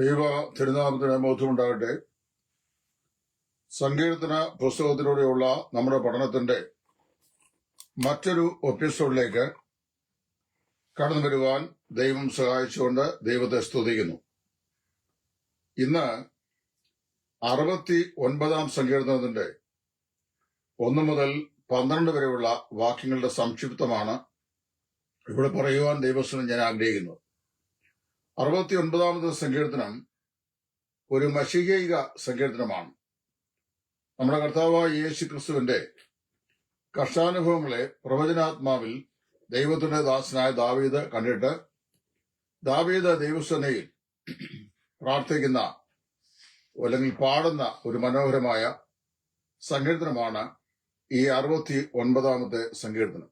ദൈവ തിരുനാമത്തിന് ബോധ്യമുണ്ടാകട്ടെ സങ്കീർത്തന പുസ്തകത്തിലൂടെയുള്ള നമ്മുടെ പഠനത്തിന്റെ മറ്റൊരു എപ്പിസോഡിലേക്ക് കടന്നു വരുവാൻ ദൈവം സഹായിച്ചുകൊണ്ട് ദൈവത്തെ സ്തുതിക്കുന്നു. ഇന്ന് അറുപത്തി ഒൻപതാം സങ്കീർത്തനത്തിന്റെ ഒന്ന് മുതൽ പന്ത്രണ്ട് വരെയുള്ള വാക്യങ്ങളുടെ സംക്ഷിപ്തമാണ് ഇവിടെ പറയുവാൻ ദൈവസ്വനം ഞാൻ ആഗ്രഹിക്കുന്നത് അറുപത്തി ഒൻപതാമത് സങ്കീർത്തനം ഒരു മഷികൈക സങ്കീർത്തനമാണ്. നമ്മുടെ കർത്താവായ യേശു ക്രിസ്തുവിന്റെ കർഷാനുഭവങ്ങളെ പ്രവചനാത്മാവിൽ ദൈവത്തിന്റെ ദാസനായ ദാവീദ് കണ്ടിട്ട് ദാവീദ് ദൈവസേനയിൽ പ്രാർത്ഥിക്കുന്ന അല്ലെങ്കിൽ പാടുന്ന ഒരു മനോഹരമായ സങ്കീർത്തനമാണ് ഈ അറുപത്തി ഒൻപതാമത്തെ സങ്കീർത്തനം.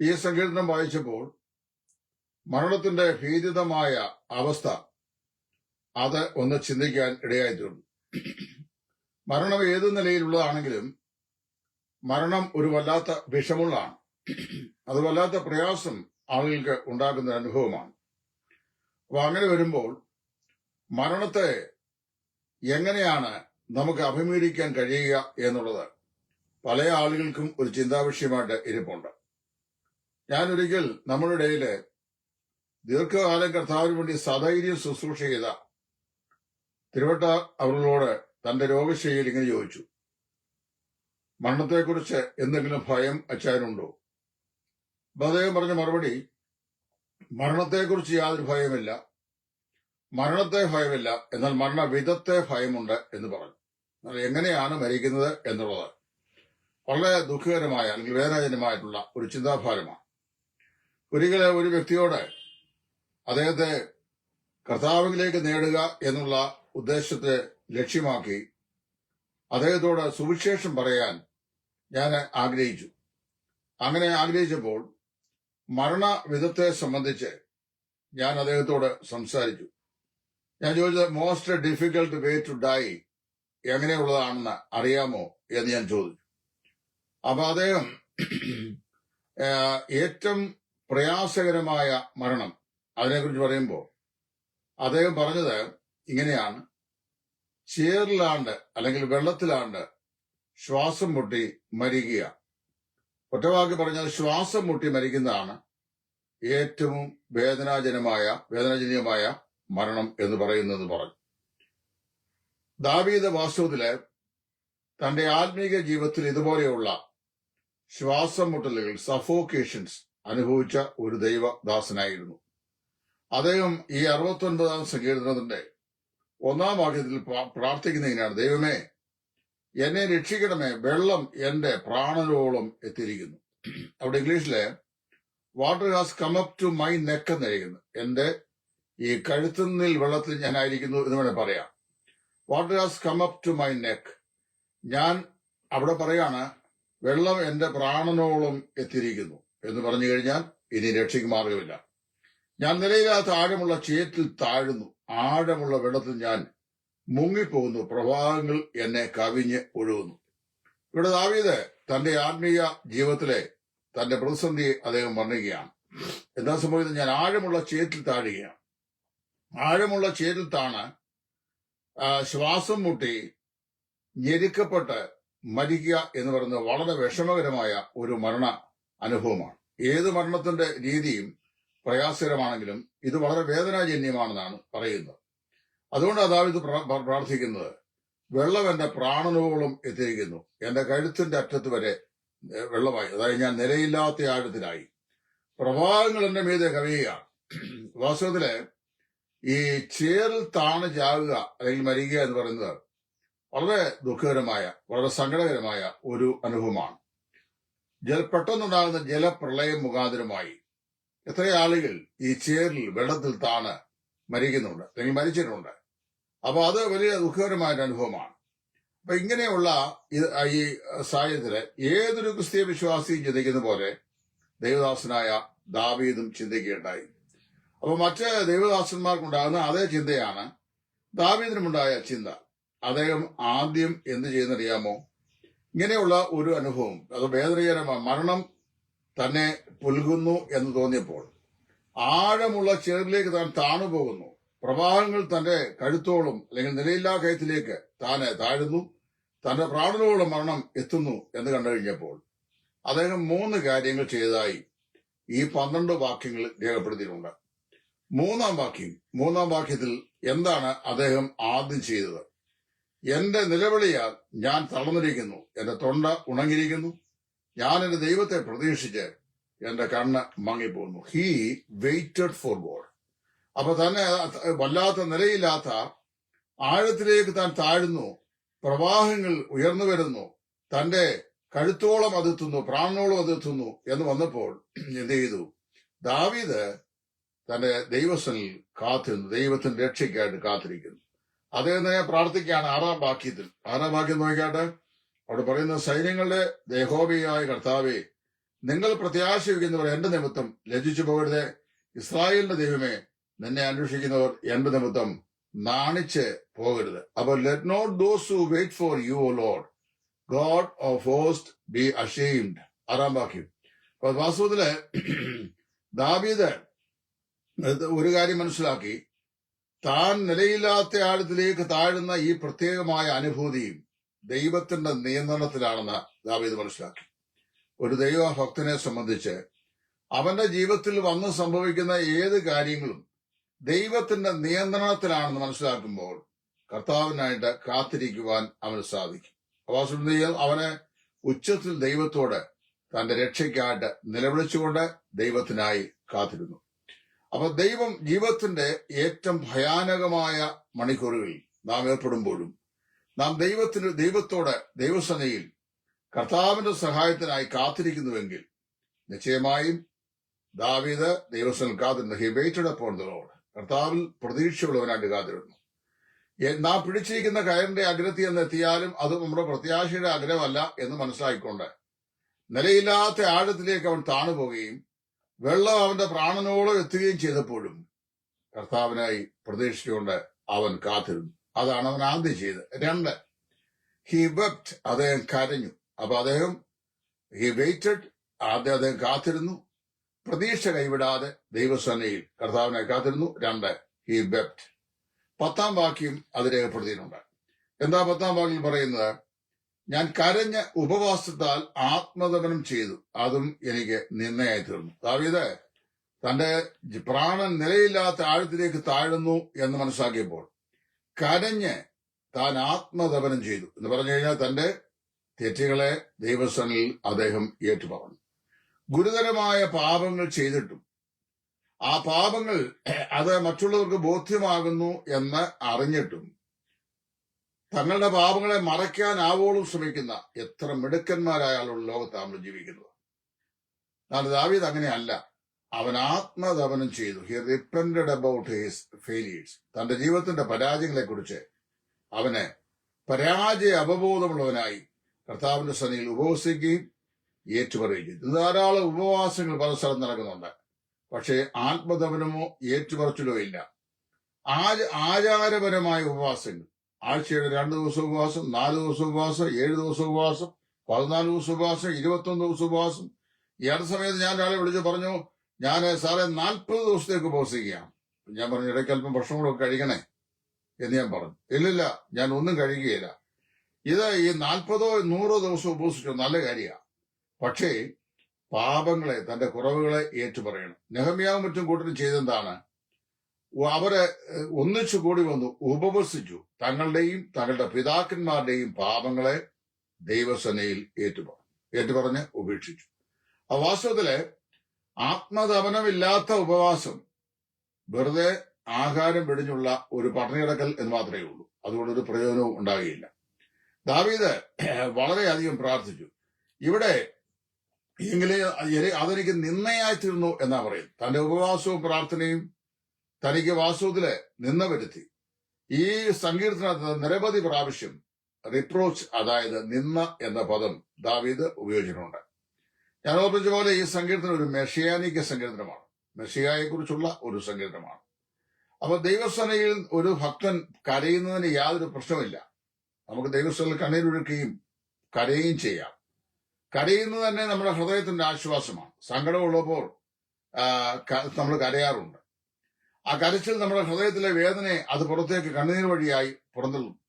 ഈ സങ്കീർത്തനം വായിച്ചപ്പോൾ മരണത്തിന്റെ ഭീതിതമായ അവസ്ഥ അത് ഒന്ന് ചിന്തിക്കാൻ ഇടയായിട്ടുണ്ട്. മരണം ഏത് നിലയിലുള്ളതാണെങ്കിലും മരണം ഒരു വല്ലാത്ത വിഷമുള്ളതാണ്. അത് വല്ലാത്ത പ്രയാസം ആളുകൾക്ക് ഉണ്ടാക്കുന്ന ഒരു അനുഭവമാണ്. അപ്പൊ അങ്ങനെ വരുമ്പോൾ മരണത്തെ എങ്ങനെയാണ് നമുക്ക് അഭിമുഖീകരിക്കാൻ കഴിയുക എന്നുള്ളത് പല ആളുകൾക്കും ഒരു ചിന്താവിഷയമായിട്ട് ഇരിപ്പുണ്ട്. ഞാനൊരിക്കൽ നമ്മുടെ ഇടയിൽ ദീർഘകാലം കർത്താവിന് വേണ്ടി സധൈര്യം ശുശ്രൂഷ ചെയ്ത തിരുവട്ട അവളോട് തന്റെ രോഗശൈലി ഇങ്ങനെ ചോദിച്ചു. മരണത്തെക്കുറിച്ച് എന്തെങ്കിലും ഭയം അച്ഛനുണ്ടോ അപ്പൊ അദ്ദേഹം പറഞ്ഞ മറുപടി മരണത്തെക്കുറിച്ച് യാതൊരു ഭയമില്ല മരണത്തെ ഭയമില്ല എന്നാൽ മരണവിധത്തെ ഭയമുണ്ട് എന്ന് പറഞ്ഞു. എന്നാൽ എങ്ങനെയാണ് മരിക്കുന്നത് എന്നുള്ളത്? വളരെ ദുഃഖകരമായ അല്ലെങ്കിൽ വേദനാജനമായിട്ടുള്ള ഒരു ചിന്താഭാരമാണ്. ഒരിക്കൽ ഒരു വ്യക്തിയോട് അദ്ദേഹത്തെ കർത്താവിലേക്ക് നേടുക എന്നുള്ള ഉദ്ദേശത്തെ ലക്ഷ്യമാക്കി അദ്ദേഹത്തോട് സുവിശേഷം പറയാൻ ഞാൻ ആഗ്രഹിച്ചു. അങ്ങനെ ആഗ്രഹിച്ചപ്പോൾ മരണവിധത്തെ സംബന്ധിച്ച് ഞാൻ അദ്ദേഹത്തോട് സംസാരിച്ചു. ഞാൻ ചോദിച്ചത് most difficult way to die എങ്ങനെയുള്ളതാണെന്ന് അറിയാമോ? എന്ന് ഞാൻ ചോദിച്ചു. അപ്പൊ അദ്ദേഹം ഏറ്റവും പ്രയാസകരമായ മരണം അതിനെക്കുറിച്ച് പറയുമ്പോൾ അദ്ദേഹം പറഞ്ഞത് ഇങ്ങനെയാണ്. ചേറിലാണ്ട് അല്ലെങ്കിൽ വെള്ളത്തിലാണ്ട് ശ്വാസം മുട്ടി മരിക്കുക ഒറ്റവാക്കി പറഞ്ഞാൽ ശ്വാസം മുട്ടി മരിക്കുന്നതാണ് ഏറ്റവും വേദനാജനമായ വേദനാജനീയമായ മരണം എന്ന് പറയുന്നത് പറഞ്ഞു. ദാവീദ് വാസ്തവത്തിൽ തന്റെ ആത്മീക ജീവിതത്തിൽ ഇതുപോലെയുള്ള ശ്വാസം മുട്ടലുകൾ സഫോക്കേഷൻസ് അനുഭവിച്ച ഒരു ദൈവദാസനായിരുന്നു. അദ്ദേഹം ഈ അറുപത്തി ഒൻപതാം സങ്കീർത്തനത്തിന്റെ ഒന്നാം വാക്യത്തിൽ പ്രാർത്ഥിക്കുന്നതിനാണ്. ദൈവമേ എന്നെ രക്ഷിക്കണമേ. വെള്ളം എന്റെ പ്രാണനോളം എത്തിയിരിക്കുന്നു. അവിടെ ഇംഗ്ലീഷിലെ water has come up to my neck എന്നിരിക്കുന്നു എന്റെ ഈ കഴുത്തുനിൽ വെള്ളത്തിൽ ഞാനായിരിക്കുന്നു എന്ന് വേണേൽ പറയാം. Water has come up to my neck ഞാൻ അവിടെ പറയാണ് വെള്ളം എന്റെ പ്രാണനോളം എത്തിയിരിക്കുന്നു എന്ന് പറഞ്ഞു കഴിഞ്ഞാൽ ഇനി രക്ഷയ്ക്ക് മാർഗമില്ല ഞാൻ നിലയില്ലാത്ത ആഴമുള്ള ചേറ്റിൽ താഴുന്നു. ആഴമുള്ള വെള്ളത്തിൽ ഞാൻ മുങ്ങിപ്പോകുന്നു. പ്രവാഹങ്ങൾ എന്നെ കവിഞ്ഞ് ഒഴുകുന്നു. ഇവിടെ ദാവീദ് തന്റെ ആത്മീയ ജീവിതത്തിലെ തന്റെ പ്രതിസന്ധിയെ അദ്ദേഹം വർണിക്കുകയാണ്. എന്താ സംഭവിക്കുന്നത്? ഞാൻ ആഴമുള്ള ചേറ്റിൽ താഴുകയാണ്. ആഴമുള്ള ചേറ്റിൽ താണ് ശ്വാസം മുട്ടി ഞെരുക്കപ്പെട്ട് മരിക്കുക എന്ന് പറയുന്നത് വളരെ വിഷമകരമായ ഒരു മരണ അനുഭവമാണ്. ഏത് മരണത്തിന്റെ രീതിയും പ്രയാസകരമാണെങ്കിലും ഇത് വളരെ വേദനാജന്യമാണെന്നാണ് പറയുന്നത്. അതുകൊണ്ട് പ്ര- പ്രാർത്ഥിക്കുന്നത്. വെള്ളം എന്റെ പ്രാണനോളം എത്തിയിരിക്കുന്നു. എന്റെ കഴുത്തിന്റെ അറ്റത്ത് വരെ വെള്ളമായി. അതായത് ഞാൻ നിലയില്ലാത്ത ആഴത്തിലായി. പ്രവാഹങ്ങൾ എന്റെ മീതെ കവിയുക വാസ്തവത്തിൽ ഈ ചേറിൽ താണ് ചാകുക അല്ലെങ്കിൽ മരിക്കുക എന്ന് പറയുന്നത് വളരെ ദുഃഖകരമായ വളരെ സങ്കടകരമായ ഒരു അനുഭവമാണ്. ജല പെട്ടെന്നുണ്ടാകുന്ന ജലപ്രളയം മുഖാന്തരമായി എത്ര ആളുകൾ ഈ ചേറിൽ വെള്ളത്തിൽ താണ് മരിക്കുന്നുണ്ട്. അല്ലെങ്കിൽ മരിച്ചിട്ടുണ്ട്. അപ്പൊ അത് വലിയ ദുഃഖകരമായ ഒരു അനുഭവമാണ്. അപ്പൊ ഇങ്ങനെയുള്ള ഈ സാഹചര്യത്തിൽ ഏതൊരു ക്രിസ്തീയ വിശ്വാസിയും ചിന്തിക്കുന്ന പോലെ ദൈവദാസനായ ദാവീദും ചിന്തിക്കുകയുണ്ടായി. അപ്പൊ മറ്റ് ദൈവദാസന്മാർക്കുണ്ടാകുന്ന അതേ ചിന്തയാണ് ദാവീദിനുമുണ്ടായ ചിന്ത. അദ്ദേഹം ആദ്യം എന്ത് ചെയ്യുന്നറിയാമോ? ഇങ്ങനെയുള്ള ഒരു അനുഭവം. അത് വേദനകരമായ മരണം തന്നെ പുൽകുന്നു എന്ന് തോന്നിയപ്പോൾ ആഴമുള്ള ചേറിലേക്ക് താൻ താണുപോകുന്നു പ്രവാഹങ്ങൾ തന്റെ കഴുത്തോളം അല്ലെങ്കിൽ നിലയില്ലാ കയത്തിലേക്ക് താനെ താഴുന്നു. തന്റെ പ്രാണനോളം മരണം എത്തുന്നു എന്ന് കണ്ടു കഴിഞ്ഞപ്പോൾ അദ്ദേഹം മൂന്ന് കാര്യങ്ങൾ ചെയ്തതായി ഈ പന്ത്രണ്ട് വാക്യങ്ങൾ രേഖപ്പെടുത്തിയിട്ടുണ്ട്. മൂന്നാം വാക്യം മൂന്നാം വാക്യത്തിൽ എന്താണ് അദ്ദേഹം ആദ്യം ചെയ്തത്? എന്റെ നിലവിളിയാൽ ഞാൻ തളർന്നിരിക്കുന്നു എന്റെ തൊണ്ട ഉണങ്ങിയിരിക്കുന്നു. ഞാൻ എന്റെ ദൈവത്തെ പ്രതീക്ഷിച്ച് എന്റെ കണ്ണ് മങ്ങിപ്പോന്നു. ഹീ വെയിറ്റഡ് ഫോർ ഗോഡ് അപ്പൊ തന്നെ വല്ലാത്ത നിലയില്ലാത്ത ആഴത്തിലേക്ക് താൻ താഴുന്നു. പ്രവാഹങ്ങൾ ഉയർന്നു വരുന്നു. തന്റെ കഴുത്തോളം അതെത്തുന്നു പ്രാണനോളം അതെത്തുന്നു എന്ന് വന്നപ്പോൾ എന്ത് ചെയ്തു? ദാവീദ് തന്റെ ദൈവസ്ഥനിൽ കാത്തിരുന്നു. ദൈവത്തിന്റെ രക്ഷയ്ക്കായിട്ട് കാത്തിരിക്കുന്നു. അദ്ദേഹം തന്നെ പ്രാർത്ഥിക്കുകയാണ് ആറാം വാക്യത്തിൽ. ആറാം വാക്യം നോക്കിയാട്ടെ. അവിടെ പറയുന്ന സൈന്യങ്ങളുടെ ദേഹോബിയായ കർത്താവെ നിങ്ങൾ പ്രത്യാശ വയ്ക്കുന്നവർ എന്റെ നിമിത്തം ലജിച്ചു പോകരുത്. ഇസ്രായേലിന്റെ ദൈവമേ നിന്നെ അന്വേഷിക്കുന്നവർ എന്റെ നിമിത്തം നാണിച്ച് പോകരുത്. അപ്പോൾ let not those who wait for you Lord God of host be ashamed ആറാം വാക്യം. അപ്പൊ വാസ്തവത്തിൽ ദാവീദ് ഒരു കാര്യം മനസ്സിലാക്കി. താൻ നിലയില്ലാത്ത ആഴത്തിലേക്ക് താഴുന്ന ഈ പ്രത്യേകമായ അനുഭൂതിയും ദൈവത്തിന്റെ നിയന്ത്രണത്തിലാണെന്ന് ദാവീദ് മനസ്സിലാക്കി. ഒരു ദൈവഭക്തനെ സംബന്ധിച്ച് അവന്റെ ജീവിതത്തിൽ വന്ന് സംഭവിക്കുന്ന ഏത് കാര്യങ്ങളും ദൈവത്തിന്റെ നിയന്ത്രണത്തിലാണെന്ന് മനസ്സിലാക്കുമ്പോൾ കർത്താവിനായിട്ട് കാത്തിരിക്കുവാൻ അവന് സാധിക്കും. അവാസുദ്ദീൻ അവനെ ഉച്ചത്തിൽ ദൈവത്തോട് തന്റെ രക്ഷയ്ക്കായിട്ട് നിലവിളിച്ചുകൊണ്ട് ദൈവത്തിനായി കാത്തിരുന്നു. അപ്പൊ ദൈവം ജീവിതത്തിന്റെ ഏറ്റവും ഭയാനകമായ മണിക്കൂറുകളിൽ നാം ഏർപ്പെടുമ്പോഴും നാം ദൈവത്തിന് ദൈവത്തോട് ദൈവസനയിൽ കർത്താവിന്റെ സഹായത്തിനായി കാത്തിരിക്കുന്നുവെങ്കിൽ നിശ്ചയമായും ദാവീദ് ദൈവസ്ഥൻ കാത്തിരുന്നു ഹി വെയിറ്റഡ് അപ്പോൺ ദ കർത്താവിൽ പ്രതീക്ഷയുള്ളവനായിട്ട് കാത്തിരുന്നു നാം പിടിച്ചിരിക്കുന്ന കയറിന്റെ അഗ്രത്തി എന്ന് എത്തിയാലും അത് നമ്മുടെ പ്രത്യാശയുടെ അഗ്രമല്ല എന്ന് മനസ്സിലാക്കിക്കൊണ്ട് നിലയില്ലാത്ത ആഴത്തിലേക്ക് അവൻ താണുപോകുകയും വെള്ളം അവന്റെ പ്രാണനോളം എത്തുകയും ചെയ്തപ്പോഴും കർത്താവിനായി പ്രതീക്ഷിച്ചുകൊണ്ട് അവൻ കാത്തിരുന്നു. അതാണ് അവൻ ആദ്യം ചെയ്തത്. രണ്ട് ഹി വെപ്റ്റ് അദ്ദേഹം കരഞ്ഞു. അപ്പൊ അദ്ദേഹം ഹി വെയിറ്റഡ് ആദ്യം അദ്ദേഹം കാത്തിരുന്നു. പ്രതീക്ഷ കൈവിടാതെ ദൈവസേനയിൽ കർത്താവിനെ കാത്തിരുന്നു. രണ്ട് ഹി ബെപ്റ്റ് പത്താം വാക്യം അത് രേഖപ്പെടുത്തിയിട്ടുണ്ട്. എന്താ പത്താം വാക്യം പറയുന്നത്? ഞാൻ കരഞ്ഞ ഉപവാസത്താൽ ആത്മദമനം ചെയ്തു. അതും എനിക്ക് നിന്നയായി തീർന്നു. ദാവീദ് തന്റെ പ്രാണൻ നിലയില്ലാത്ത ആഴത്തിലേക്ക് താഴുന്നു എന്ന് മനസ്സിലാക്കിയപ്പോൾ കരഞ്ഞ് താൻ ആത്മദപനം ചെയ്തു എന്ന് പറഞ്ഞു കഴിഞ്ഞാൽ തന്റെ തെറ്റുകളെ ദൈവസ്ഥനിൽ അദ്ദേഹം ഏറ്റുപറഞ്ഞു. ഗുരുതരമായ പാപങ്ങൾ ചെയ്തിട്ടും ആ പാപങ്ങൾ അത് മറ്റുള്ളവർക്ക് ബോധ്യമാകുന്നു എന്ന് അറിഞ്ഞിട്ടും തങ്ങളുടെ പാപങ്ങളെ മറയ്ക്കാനാവോളം ശ്രമിക്കുന്ന എത്ര മിടുക്കന്മാരായാലും ലോകത്ത് നമ്മൾ ജീവിക്കുന്നത്. എന്നാൽ ദാവീദ് അങ്ങനെയല്ല. അവൻ ആത്മതപനം ചെയ്തു. He repent about his failures തന്റെ ജീവിതത്തിന്റെ പരാജയങ്ങളെ കുറിച്ച് അവന് പരാജയ അവബോധമുള്ളവനായി കർത്താവിന്റെ സന്നിധിയിൽ ഉപവസിക്കുകയും ഏറ്റുപറയുകയും. ചെയ്തു ധാരാളം ഉപവാസങ്ങൾ പല സ്ഥലം നടക്കുന്നുണ്ട്. പക്ഷേ ആത്മദമനമോ ഏറ്റുപറച്ചിലോ ഇല്ല. ആച ആചാരപരമായ ഉപവാസങ്ങൾ? ആഴ്ചയുടെ രണ്ട് ദിവസം ഉപവാസം നാല് ദിവസം ഉപവാസം ഏഴ് ദിവസം ഉപവാസം പതിനാല് ദിവസം ഉപവാസം ഇരുപത്തൊന്ന് ദിവസം ഉപവാസം. ഈ അടുത്ത സമയത്ത് ഞാൻ ഒരാളെ വിളിച്ചു പറഞ്ഞു ഞാൻ സാറെ നാൽപ്പത് ദിവസത്തേക്ക് ഉപവസിക്കുകയാണ്. ഞാൻ പറഞ്ഞു ഇടയ്ക്ക് ഭക്ഷണം കൂടെ കഴിക്കണേ എന്ന് ഞാൻ പറഞ്ഞു. ഇല്ലില്ല ഞാൻ ഒന്നും കഴിക്കുകയില്ല. ഇത് ഈ നാൽപ്പതോ നൂറോ ദിവസം ഉപസിച്ചു. നല്ല കാര്യമാണ് പക്ഷേ പാപങ്ങളെ തന്റെ കുറവുകളെ ഏറ്റുപറയണം. നെഹമ്യാവും മറ്റും കൂട്ടരും ചെയ്തെന്താണ്? അവരെ ഒന്നിച്ചു കൂടി വന്നു ഉപവസിച്ചു. തങ്ങളുടെയും തങ്ങളുടെ പിതാക്കന്മാരുടെയും പാപങ്ങളെ ദൈവസേനയിൽ ഏറ്റുപറഞ്ഞു ഏറ്റുപറഞ്ഞ് ഉപേക്ഷിച്ചു. ആ വാസ്തവത്തിൽ ആത്മതപനമില്ലാത്ത ഉപവാസം വെറുതെ ആഹാരം വെടിഞ്ഞുള്ള ഒരു പട്ടണികിടക്കൽ എന്ന് മാത്രമേ ഉള്ളൂ. അതുകൊണ്ടൊരു പ്രയോജനവും ഉണ്ടാകുകയില്ല. ദാവീദ് വളരെയധികം പ്രാർത്ഥിച്ചു. ഇവിടെ എങ്കിലേ അതെനിക്ക് നിന്നയായി തീർന്നു എന്നാ പറയും തന്റെ ഉപവാസവും പ്രാർത്ഥനയും തനിക്ക് വാസ്തവത്തിൽ നിന്ന വരുത്തി. ഈ സങ്കീർത്തനത്തിന് നിരവധി പ്രാവശ്യം റിപ്രോച്ച് അതായത് നിന്ന എന്ന പദം ദാവീദ് ഉപയോഗിച്ചിട്ടുണ്ട്. ഞാൻ ഓർപ്പിച്ച പോലെ ഈ സങ്കീർത്തനം ഒരു മെഷിയാനിക സങ്കീർത്തനമാണ്. മെഷിയായെ കുറിച്ചുള്ള ഒരു സങ്കീർത്തനമാണ്. അപ്പൊ ദൈവസേനയിൽ ഒരു ഭക്തൻ കരയുന്നതിന് യാതൊരു പ്രശ്നമില്ല നമുക്ക് ദൈവസ്ഥയിൽ കണ്ണീരൊഴുക്കുകയും കരയുകയും ചെയ്യാം. കരയുന്നത് തന്നെ നമ്മുടെ ഹൃദയത്തിന്റെ ആശ്വാസമാണ്. സങ്കടമുള്ളപ്പോൾ നമ്മൾ കരയാറുണ്ട്. ആ കരച്ചിൽ നമ്മുടെ ഹൃദയത്തിലെ വേദനയെ അത് പുറത്തേക്ക് കണ്ണുനീർ വഴിയായി പുറന്തള്ളും.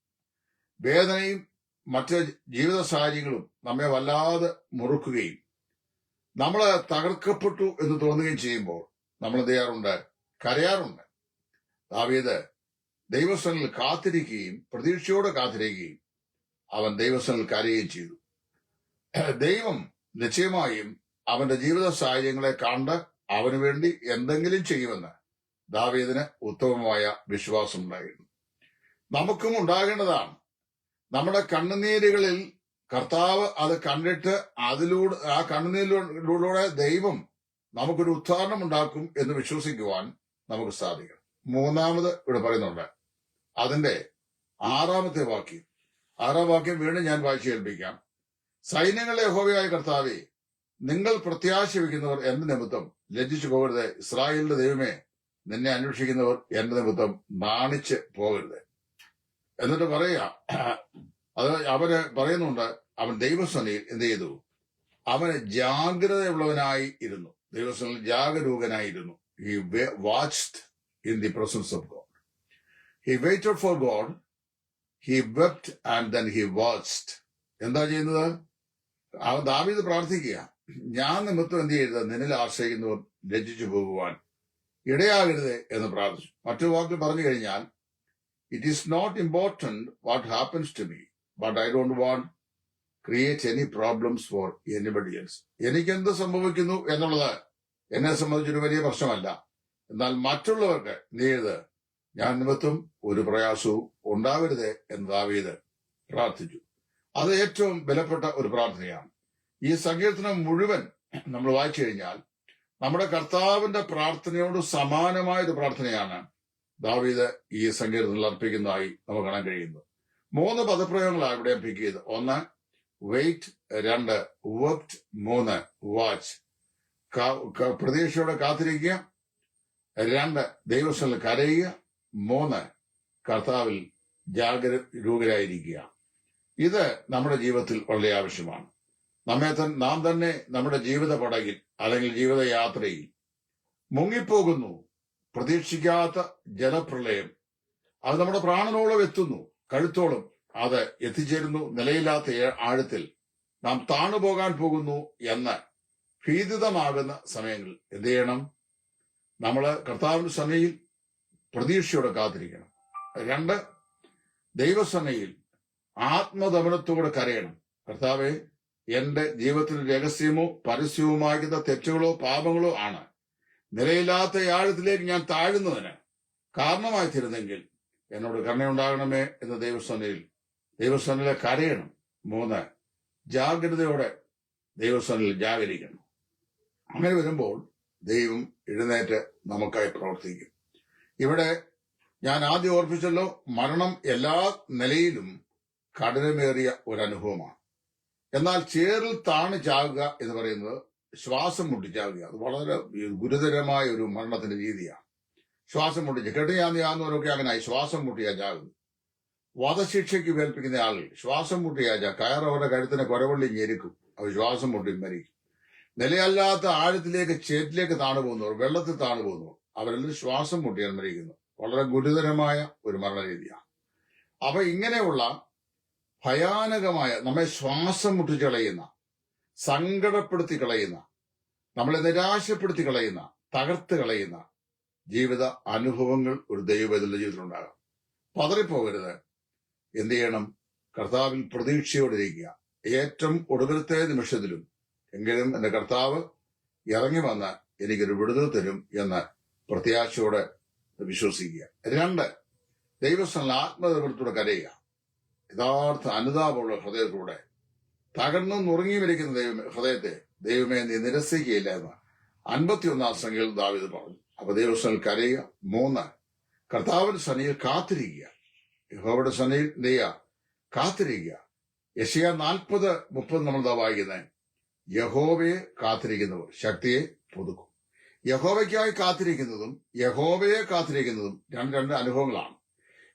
വേദനയും മറ്റ് ജീവിത സാഹചര്യങ്ങളും നമ്മെ വല്ലാതെ മുറുക്കുകയും നമ്മൾ തകർക്കപ്പെട്ടു എന്ന് തോന്നുകയും ചെയ്യുമ്പോൾ നമ്മൾ എന്ത് ചെയ്യാറുണ്ട്? കരയാറുണ്ട്. ദാവീദ് ദൈവസ്ഥനിൽ കാത്തിരിക്കുകയും പ്രതീക്ഷയോടെ കാത്തിരിക്കുകയും അവൻ ദൈവസ്ഥനിൽ കരയുകയും ചെയ്തു. ദൈവം നിശ്ചയമായും അവന്റെ ജീവിത സാഹചര്യങ്ങളെ കണ്ട് അവന് വേണ്ടി എന്തെങ്കിലും ചെയ്യുമെന്ന് ദാവീദിന് ഉത്തമമായ വിശ്വാസം ഉണ്ടായിരുന്നു. നമുക്കും ഉണ്ടാകേണ്ടതാണ്. നമ്മുടെ കണ്ണുനീരുകളിൽ കർത്താവ് അത് കണ്ടിട്ട് അതിലൂടെ ആ കണ്ണുനീരിലൂടെ ദൈവം നമുക്കൊരു ഉദ്ധാരണം ഉണ്ടാക്കും എന്ന് വിശ്വസിക്കുവാൻ നമുക്ക് സാധിക്കും മൂന്നാമത് ഇവിടെ പറയുന്നുണ്ട്. അതിന്റെ ആറാമത്തെ വാക്യം. ആറാം വാക്യം വീണ്ടും ഞാൻ വായിച്ചു കേൾപ്പിക്കാം. സൈന്യങ്ങളെ ഹോവയായ കർത്താവെ നിങ്ങൾ പ്രത്യാശ വയ്ക്കുന്നവർ എന്ന നിമിത്തം ലജ്ജിച്ചു പോകരുത്. ഇസ്രായേലിന്റെ ദൈവമേ നിന്നെ അന്വേഷിക്കുന്നവർ എന്റെ നിമിത്തം നാണിച്ച് പോകരുത്. എന്നിട്ട് പറയാ അത് അവർ പറയുന്നുണ്ട് അവൻ ദൈവസ്വനയിൽ എന്ത് ചെയ്തു? അവന് ജാഗ്രതയുള്ളവനായി ഇരുന്നു. ദൈവസ്വനിൽ ജാഗരൂകനായിരുന്നു he watched in the presence of he waited for God he wept and then he watched എന്താ ചെയ്യുന്നത്? ആ ദാവീദ് പ്രാർത്ഥിക്കുക. ഞാൻ നിമിത്തം എന്ത് ചെയ്തത് നിന്നിൽ ആശ്രയിക്കുന്നവർ രചിച്ചു പോകുവാൻ ഇടയാകരുത് എന്ന് പ്രാർത്ഥിച്ചു. മറ്റു വാക്കിൽ പറഞ്ഞു കഴിഞ്ഞാൽ it is not important what happens to me but I don't want create any problems for anybody else എനിക്ക് എന്ത് സംഭവിക്കുന്നു എന്നുള്ളത് എന്നെ സംബന്ധിച്ചൊരു വലിയ പ്രശ്നമല്ല. എന്നാൽ മറ്റുള്ളവർക്ക് നീ ചെയ്ത് ഞാൻ നിമിത്തം ഒരു പ്രയാസവും ഉണ്ടാവരുത് എന്ന് ദാവീദ് പ്രാർത്ഥിച്ചു. അത് ഏറ്റവും ബലപ്പെട്ട ഒരു പ്രാർത്ഥനയാണ്. ഈ സങ്കീർത്തനം മുഴുവൻ നമ്മൾ വായിച്ചു കഴിഞ്ഞാൽ നമ്മുടെ കർത്താവിന്റെ പ്രാർത്ഥനയോട് സമാനമായ ഒരു പ്രാർത്ഥനയാണ് ദാവീദ് ഈ സങ്കീർത്തനത്തിൽ അർപ്പിക്കുന്നതായി നമുക്ക് കാണാൻ കഴിയുന്നത്. മൂന്ന് പദപ്രയോഗങ്ങളാണ് ഇവിടെ പിക്ക് ചെയ്ത് ഒന്ന് വെയിറ്റ് രണ്ട് വെപ്റ്റ് മൂന്ന് വാച്ച് പ്രതീക്ഷയോടെ കാത്തിരിക്കുക. രണ്ട് ദൈവസ്ഥലിൽ കരയുക. മൂന്ന് കർത്താവിൽ ജാഗരൂകരായിരിക്കുക ഇത് നമ്മുടെ ജീവിതത്തിൽ വളരെ ആവശ്യമാണ്. നമ്മെ നാം തന്നെ നമ്മുടെ ജീവിത പടകിൽ അല്ലെങ്കിൽ ജീവിതയാത്രയിൽ മുങ്ങിപ്പോകുന്നു. പ്രതീക്ഷിക്കാത്ത ജലപ്രളയം. അത് നമ്മുടെ പ്രാണനോളം എത്തുന്നു. കഴുത്തോളം അത് എത്തിച്ചേരുന്നു. നിലയില്ലാത്ത ആഴത്തിൽ നാം താണുപോകാൻ പോകുന്നു എന്ന് ഭീതിതമാകുന്ന സമയങ്ങളിൽ എന്ത് ചെയ്യണം? നമ്മൾ കർത്താവിന്റെ സന്നയിൽ പ്രതീക്ഷയോടെ കാത്തിരിക്കണം. രണ്ട് ദൈവസന്നയിൽ ആത്മദമനത്തോടെ കരയണം. കർത്താവെ എന്റെ ജീവിതത്തിൽ രഹസ്യമോ പരസ്യവുമാകുന്ന തെറ്റുകളോ പാപങ്ങളോ ആണ്. നിലയില്ലാത്ത ആഴത്തിലേക്ക് ഞാൻ താഴുന്നതിന് കാരണമായി തീരുന്നെങ്കിൽ എന്നോട് കരുണയുണ്ടാകണമേ എന്ന ദൈവസന്നയിൽ ദൈവസന്നിലെ കരയണം. മൂന്ന് ജാഗ്രതയോടെ ദൈവസ്വനിൽ ജാഗരിക്കണം. അങ്ങനെ വരുമ്പോൾ ദൈവം എഴുന്നേറ്റ് നമുക്കായി പ്രവർത്തിക്കും. ഇവിടെ ഞാൻ ആദ്യം ഓർപ്പിച്ചല്ലോ മരണം എല്ലാ നിലയിലും കഠിനമേറിയ ഒരു അനുഭവമാണ് എന്നാൽ ചേറിൽ താണ് ചാകുക എന്ന് പറയുന്നത് ശ്വാസം മുട്ടിച്ചാകുക അത് വളരെ ഗുരുതരമായ ഒരു മരണത്തിന്റെ രീതിയാണ്. ശ്വാസം മുട്ടിച്ച് കെട്ടിയാന്നിയാന്നവരൊക്കെ ആയി ശ്വാസം മുട്ടിയാ ചാകുന്നു വധശിക്ഷയ്ക്ക് വേൽപ്പിക്കുന്ന ആളുകൾ ശ്വാസം മുട്ടിയാ ചാ കയറവരുടെ കഴുത്തിനെ കൊരവള്ളി ഞെരുക്കും. അവർ ശ്വാസം മുട്ടി മരിക്കും. നിലയല്ലാത്ത ആഴത്തിലേക്ക് ചേറ്റിലേക്ക് താണു പോകുന്നവർ വെള്ളത്തിൽ താണു പോകുന്നവർ അവരെല്ലാം ശ്വാസം മുട്ടിയാൽ വളരെ ഗുരുതരമായ ഒരു മരണരീതിയാണ്. അപ്പൊ ഇങ്ങനെയുള്ള ഭയാനകമായ നമ്മെ ശ്വാസം മുട്ടിച്ച് കളയുന്ന സങ്കടപ്പെടുത്തി കളയുന്ന നമ്മളെ നിരാശപ്പെടുത്തി കളയുന്ന തകർത്ത് കളയുന്ന ജീവിത അനുഭവങ്ങൾ ഒരു ദൈവത്തിന്റെ ജീവിതത്തിലുണ്ടാകാം. പതറിപ്പോകരുത് എന്ത് ചെയ്യണം? കർത്താവിൽ പ്രതീക്ഷയോടെ ഇരിക്കുക. ഏറ്റവും ഒടുവിലത്തെ നിമിഷത്തിലും എങ്കിലും എന്റെ കർത്താവ് ഇറങ്ങി വന്ന് എനിക്കൊരു വിടുതൽ തരും എന്ന് പ്രത്യാശയോടെ വിശ്വസിക്കുക. രണ്ട് ദൈവസ്ഥാനം ആത്മനിർഭരത്തോടെ കരയുക. യഥാർത്ഥ അനുതാപമുള്ള ഹൃദയത്തിലൂടെ തകർന്നു നുറങ്ങി വരിക്കുന്ന ദൈവം ഹൃദയത്തെ ദൈവമേ നീ നിരസിക്കുകയില്ല എന്ന് അൻപത്തിയൊന്നാം സംഖ്യയിൽ ദാവിത് പറഞ്ഞു. അപ്പൊ ദൈവസ്ഥാനം കരയുക. മൂന്ന് കർത്താവിന്റെ സനിയിൽ കാത്തിരിക്കുക. യഹോവയുടെ സനിയിൽ ചെയ്യുക? കാത്തിരിക്കുക. യശയ നാൽപ്പത് മുപ്പത് നമ്മൾ വായിക്കുന്നത് യഹോവയെ കാത്തിരിക്കുന്നവർ ശക്തിയെ പുതുക്കും. യഹോവയ്ക്കായി കാത്തിരിക്കുന്നതും യഹോവയെ കാത്തിരിക്കുന്നതും രണ്ട് രണ്ട് അനുഭവങ്ങളാണ്.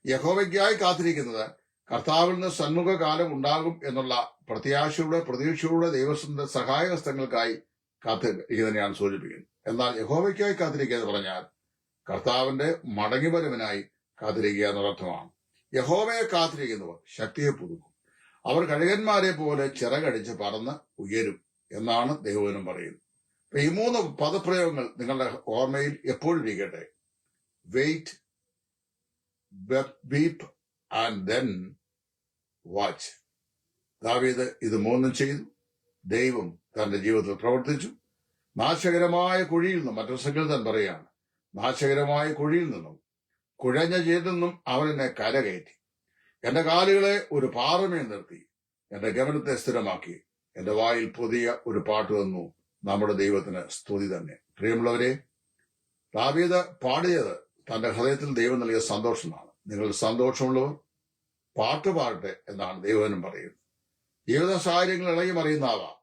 യഹോവയ്ക്കായി കാത്തിരിക്കുന്നത് കർത്താവിൽ നിന്ന് സന്മുഖകാലം ഉണ്ടാകും എന്നുള്ള പ്രത്യാശയുടെ പ്രതീക്ഷയുടെ ദൈവത്തിന്റെ സഹായഹസ്തങ്ങൾക്കായി കാത്തിരിക്കുന്നതിനെയാണ് സൂചിപ്പിക്കുന്നത്. എന്നാൽ യഹോവയ്ക്കായി കാത്തിരിക്കുക എന്ന് പറഞ്ഞാൽ കർത്താവിന്റെ മടങ്ങിവരവിനായി കാത്തിരിക്കുക എന്നർത്ഥമാണ് യഹോവയെ കാത്തിരിക്കുന്നവർ ശക്തിയെ പുതുക്കും. അവർ കഴുകന്മാരെ പോലെ ചിറകടിച്ച് പറന്ന് ഉയരും എന്നാണ് ദൈവവനം പറയുന്നത്. ഈ മൂന്ന് പദപ്രയോഗങ്ങൾ നിങ്ങളുടെ ഓർമ്മയിൽ എപ്പോഴും ഇരിക്കട്ടെ. Wait weep and then watch ദാവീദ് ഇത് മൂന്നും ചെയ്തു. ദൈവം തന്റെ ജീവിതത്തിൽ പ്രവർത്തിച്ചു. നാശകരമായ കുഴിയിൽ നിന്നും മറ്റൊരു സങ്കീർത്തൻ പറയാണ് നാശകരമായ കുഴിയിൽ നിന്നും കുഴഞ്ഞ ചെയ്തെന്നും അവൻ കരകയറ്റി. എന്റെ കാലുകളെ ഒരു പാറമേ നിർത്തി. എന്റെ ഗമനത്തെ സ്ഥിരമാക്കി. എന്റെ വായിൽ പുതിയ ഒരു പാട്ട് തന്നു നമ്മുടെ ദൈവത്തിന് സ്തുതി തന്നെ. പ്രിയമുള്ളവരെ ദാവീദ് പാടിയത് തന്റെ ഹൃദയത്തിൽ ദൈവം നൽകിയ സന്തോഷമാണ്. നിങ്ങൾ സന്തോഷമുള്ളവർ പാട്ട് പാടട്ടെ എന്നാണ് ദൈവനും പറയുന്നത്. ജീവിത സാഹചര്യങ്ങൾ ഇളകി മറിയുന്നാവാം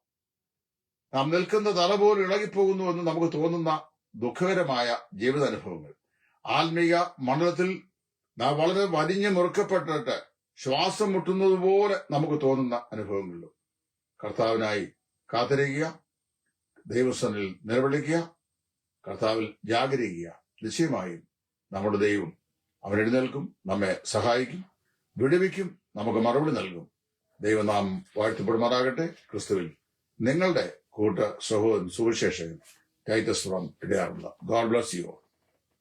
നാം നിൽക്കുന്ന തല പോലും ഇളകിപ്പോകുന്നു എന്ന് നമുക്ക് തോന്നുന്ന ദുഃഖകരമായ ജീവിതാനുഭവങ്ങൾ. ആത്മീക മണ്ഡലത്തിൽ നാം വളരെ വലിഞ്ഞു മുറുക്കപ്പെട്ടിട്ട് ശ്വാസം മുട്ടുന്നത് പോലെ നമുക്ക് തോന്നുന്ന അനുഭവങ്ങളിലും കർത്താവിനായി കാത്തിരിക്കുക. ദൈവസ്ഥനിൽ നിലവിളിക്കുക കർത്താവിൽ ജാഗരിക്കുക. നിശ്ചയമായും നമ്മുടെ ദൈവം അവൻ എഴുന്നേൽക്കും നമ്മെ സഹായിക്കും വിടുവിക്കും നമുക്ക് മറുപടി നൽകും. ദൈവം നാം വാഴ്ത്തപ്പെടുമാറാകട്ടെ. ക്രിസ്തുവിൽ നിങ്ങളുടെ കൂട്ട സഹോദരൻ സുവിശേഷകൻ ടൈറ്റസ് ഇടയാറുള്ള ഗോഡ് ബ്ലസ് യു